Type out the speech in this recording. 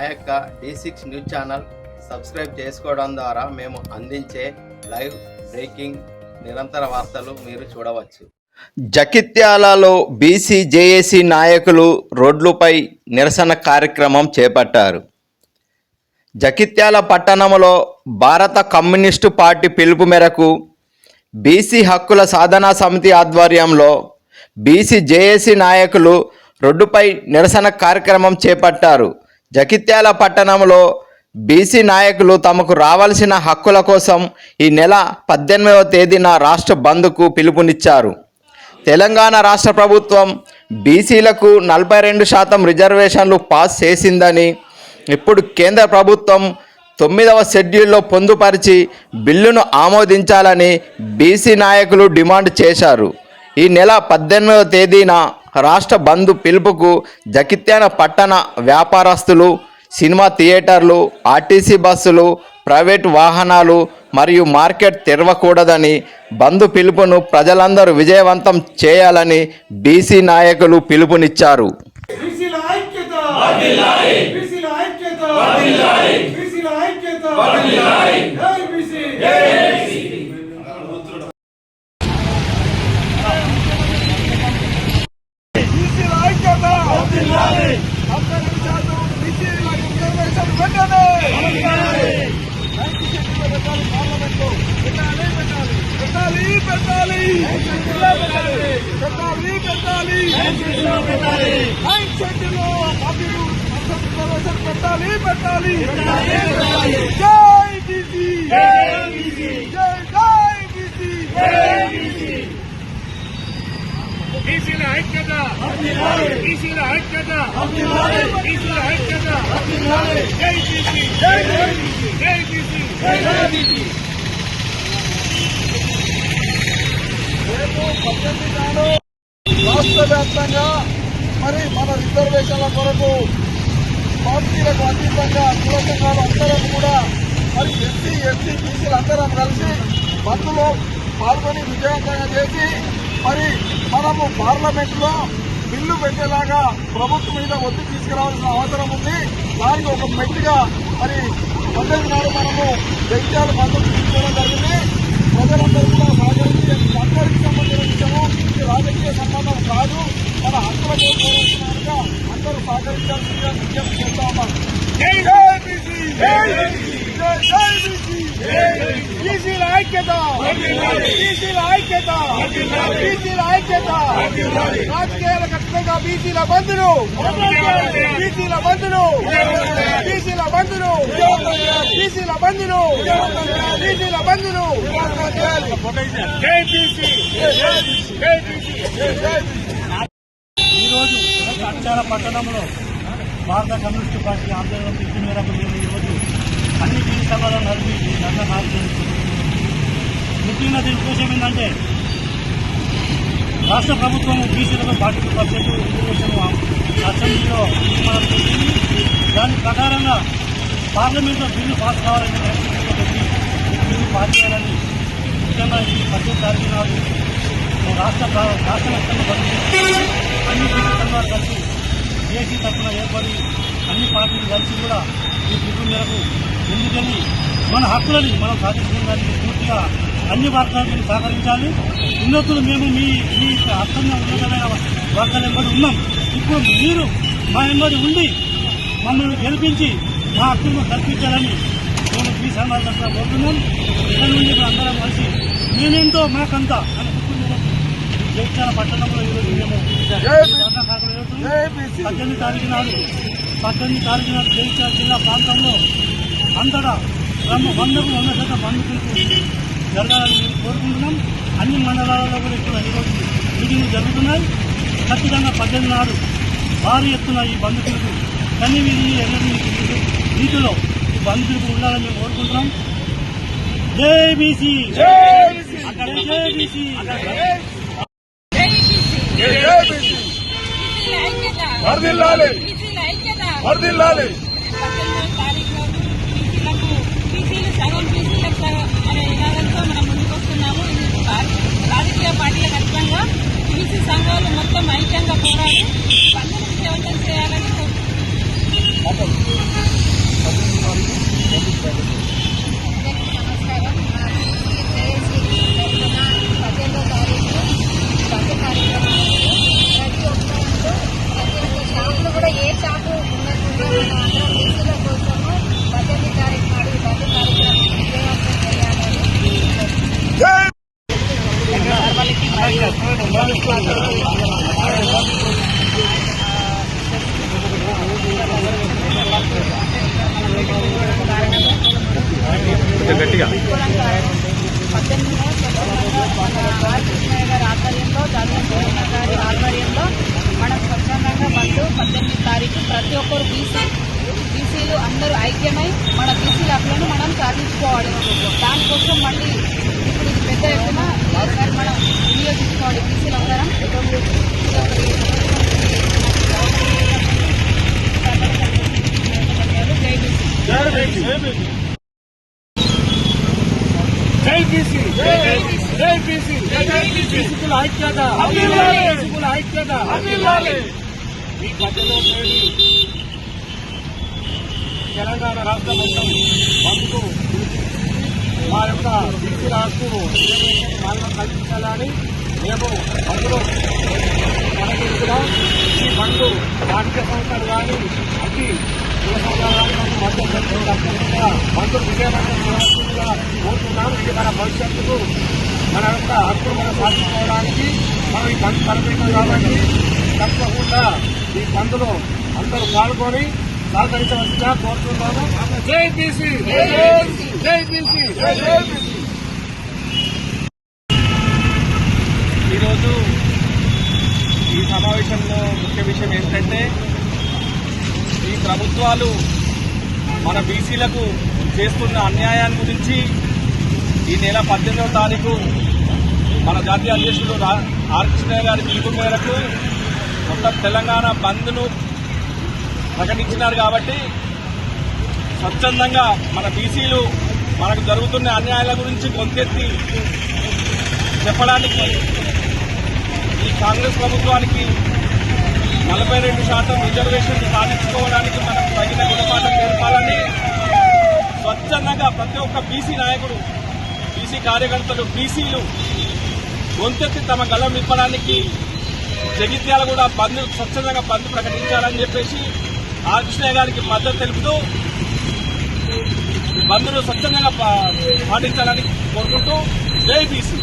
మా యొక్క D six news channel subscribe చేసుకోవడం ద్వారా మేము అందించే లైవ్ బ్రేకింగ్ నిరంతర వార్తలు మీరు చూడవచ్చు. జగిత్యాలలో బీసీ జేఏసీ నాయకులు రోడ్లపై నిరసన కార్యక్రమం చేపట్టారు. జగిత్యాల పట్టణంలో భారత కమ్యూనిస్టు పార్టీ పిలుపు మేరకు బీసీ హక్కుల సాధనా సమితి ఆధ్వర్యంలో బీసీ జేఏసీ నాయకులు రోడ్డుపై నిరసన కార్యక్రమం చేపట్టారు. జగిత్యాల పట్టణంలో బీసీ నాయకులు తమకు రావాల్సిన హక్కుల కోసం ఈ నెల పద్దెనిమిదవ తేదీన రాష్ట్ర బంద్కు పిలుపునిచ్చారు. తెలంగాణ రాష్ట్ర ప్రభుత్వం బీసీలకు నలభై రెండు శాతం రిజర్వేషన్లు పాస్ చేసిందని ఇప్పుడు కేంద్ర ప్రభుత్వం తొమ్మిదవ షెడ్యూల్లో పొందుపరిచి బిల్లును ఆమోదించాలని బీసీ నాయకులు డిమాండ్ చేశారు. ఈ నెల పద్దెనిమిదవ తేదీన రాష్ట్ర బంద్ పిలుపుకు జగిత్యాల పట్టణ వ్యాపారస్తులు సినిమా థియేటర్లు ఆర్టీసీ బస్సులు ప్రైవేట్ వాహనాలు మరియు మార్కెట్ తెరవకూడదని బంద్ పిలుపును ప్రజలందరూ విజయవంతం చేయాలని బీసీ నాయకులు పిలుపునిచ్చారు. బీసీల ఐక్యత బీసీల ఐక్యత బీసీల ఐక్యత జై బీసీ బీసీల ఐక్యత డెబ్బై నిమిషాలు బీసీల రిజర్వేషన్ వెంటనే పెట్టాలి పెట్టాలి పెట్టాలి పెట్టాలి పెట్టాలి అభివృద్ధి రిజర్వేషన్ పెట్టాలి పెట్టాలి జై బీసీ జై జై బీసీ బీసీల ఐక్యత బీసీల ఐక్యత బీసీల ఐక్యత. జై బీసీ జై బీసీ రేపు పద్దెనిమిది నాడు రాష్ట్ర వ్యాప్తంగా మరి మన రిజర్వేషన్ల కొరకు పార్టీలకు అతీతంగా కుల సంఘాలు అందరం కూడా మరి ఎస్సీ ఎస్సీ బీసీలు అందరం కలిసి బంద్లో పాల్గొని విజయవంతంగా చేసి మరి మనము పార్లమెంట్లో బిల్లు పెట్టేలాగా ప్రభుత్వం మీద ఒత్తిడి తీసుకురావాల్సిన అవసరం ఉంది. దానికి ఒక మెట్టిగా మరి పద్దెనిమిది నాడు మనము జగిత్యాల బంధు తీసుకోవడం జరిగింది. ప్రజలందరూ కూడా సహకరించి అందరికి సంబంధించిన విషయము ఇది రాజకీయ సంబంధం కాదు. మన హక్కుల అందరూ సహకరించాల్సిందిగా విజ్ఞప్తి చేస్తా ఉన్నాం. జై జై బీసీ జై జై బీసీ బీసీల ఐక్యత. బీసీల ఐక్యత. బీసీల ఐక్యత. రాజకీయాల ఖచ్చితంగా బీసీల బంధులు బీసీల బంధులు బీసీల బంధులు బీసీల బంధులు బీసీల బంధులు ఈరోజు అంచాల పట్టణంలో భారత కమ్యూనిస్టు పార్టీ ఆందోళన పిలుపు మేరకు మేము ఈరోజు అన్ని జీవితాలను నడిపి ఈ ధర్నా కార్యక్రమం ముఖ్యంగా దీని ఉద్దేశం ఏంటంటే రాష్ట్ర ప్రభుత్వం బీసీలకు ఫార్టీ టూ పర్సెంట్ రిజర్వేషన్ అసెంబ్లీలో చేసింది దాని ప్రకారంగా పార్లమెంట్లో బిల్లు పాస్ కావాలని బిల్లు పాస్ చేయాలని ముఖ్యంగా ఈ పద్దెనిమిది తారీఖు నాడు రాష్ట్ర రాష్ట్ర వ్యాప్తంగా అన్ని బీసీ సంఘాలు కలిసి ఏసీ తరఫున ఏర్పడి అన్ని పార్టీలు కలిసి కూడా ఈ బిల్లు మేరకు ఎందుకని మన హక్కులని మనం సాధించడానికి పూర్తిగా అన్ని వర్గాలను సహకరించాలి ఉన్నతులు మేము మీ మీ అర్థంగా ఉన్నతమైన వర్గాలు ఎంబడి ఉన్నాం. ఇప్పుడు మీరు మా ఎంబడి ఉండి మమ్మల్ని గెలిపించి మా హక్కును కల్పించాలని మేము మీ సమాజం తరఫున కోరుతున్నాం. ఇక్కడ నుండి ఇప్పుడు అందరం కలిసి మేమేంటో మాకంతా అని జగిత్యాల పట్టణంలో ఈరోజు మేము పద్దెనిమిది తారీఖు నాడు పద్దెనిమిది తారీఖు నాడు జగిత్యాల జిల్లా ప్రాంతంలో అంతటా వంద వందకు వంద శాతం బంధుకులకు జరగాలని మేము కోరుకుంటున్నాం. అన్ని మండలాలలో కూడా ఇక్కడ ఈరోజు మీటింగ్లు జరుగుతున్నాయి. ఖచ్చితంగా పద్దెనిమిది నాడు భారీ ఎత్తున ఈ బంధుకులకు కన్ని వీధిని ఎన్నది రీతిలో ఈ బంధుకులకు ఉండాలని మేము కోరుకుంటున్నాం. జై బీసీ అక్కడ జై బీసీ జై బీసీ వర్ధిల్లాలి. వర్ధిల్లాలి. పద్దెనిమిదవ తారీఖు రోజు బీసీలకు బీసీలు సగం బీసీలకు సగం అనే నినాదంతో మనం ముందుకు వస్తున్నాము ఇది భారత- రాజకీయ పార్టీలకు అధికంగా బీసీ సంఘాలు మొత్తం ఐక్య పోరాడి బంధును విజయవంతం చేయాలని కోరుతున్నాము పద్దెనిమిదిలో స్వచ్ఛందంగా మన ఆర్ కృష్ణయ్య గారి ఆధ్వర్యంలో జాతీయ గోవింద గారి ఆధ్వర్యంలో మనం స్వచ్ఛందంగా బంధు పద్దెనిమిది తారీఖు ప్రతి ఒక్కరు బీసీ బీసీలు అందరూ ఐక్యమై మన బీసీ హక్కులను మనం సాధించుకోవాలి. దానికోసం మళ్ళీ ఇప్పుడు ఇది పెద్ద ఎత్తున ఈసారి మనం వినియోగించుకోవాలి బీసీలు అందరం. జై బీసీ జై బీసీ జై బీసీ జై బీసీ బీసీల ఐక్యత ఐక్యత. ఈ మధ్యలో తెలంగాణ రాష్ట్రం మొత్తం బంధుకు మా యొక్క బీసీల హక్కు పాలన కల్పించాలని మేము అందులో మనకుంటున్నాం ఈ బంధు ఆర్థిక సంస్థలు కానీ అతి కుల సంఘాలు కానీ విజయవంతం చేయాల్సిందిగా కోరుతున్నాం ఇది మన భవిష్యత్తుకు మన యొక్క హక్కులు మనం సాధించుకోవడానికి మనం ఈ బంధు తలపెట్టాం కాబట్టి తప్పకుండా ఈ బంధులో అందరూ పాల్గొని సహకరించవలసిందిగా కోరుతున్నాము జై బీసీ! జై బీసీ! ఈరోజు ఈ సమావేశంలో ముఖ్య విషయం ఏంటంటే ఈ ప్రభుత్వాలు మన బీసీలకు చేస్తున్న అన్యాయాన్ని గురించి ఈ నెల పద్దెనిమిదవ తారీఖు మన జాతీయ అధ్యక్షుడు రా- ఆర్ కృష్ణయ్య గారి పిలుపు మేరకు మొత్తం తెలంగాణ బంద్ను ప్రకటించినారు కాబట్టి స్వచ్ఛందంగా మన బీసీలు మనకు జరుగుతున్న అన్యాయాల గురించి గొంతెత్తి చెప్పడానికి ఈ కాంగ్రెస్ ప్రభుత్వానికి నలభై రెండు శాతం రిజర్వేషన్ సాధించుకోవడానికి మనం తగిన గుణపాఠం నేర్పాలని స్వచ్ఛందంగా ప్రతి ఒక్క బీసీ నాయకుడు బీసీ కార్యకర్తలు బీసీలు గొంతెత్తి తమ గలం నింపడానికి జగిత్యాల కూడా బంద్ స్వచ్ఛందంగా బంద్ ప్రకటించాలని చెప్పేసి ఆ కృష్ణయ్య గారికి మద్దతు తెలుపుతూ బంద్ను స్వచ్ఛందంగా పాటించాలని కోరుకుంటూ జైపీసీ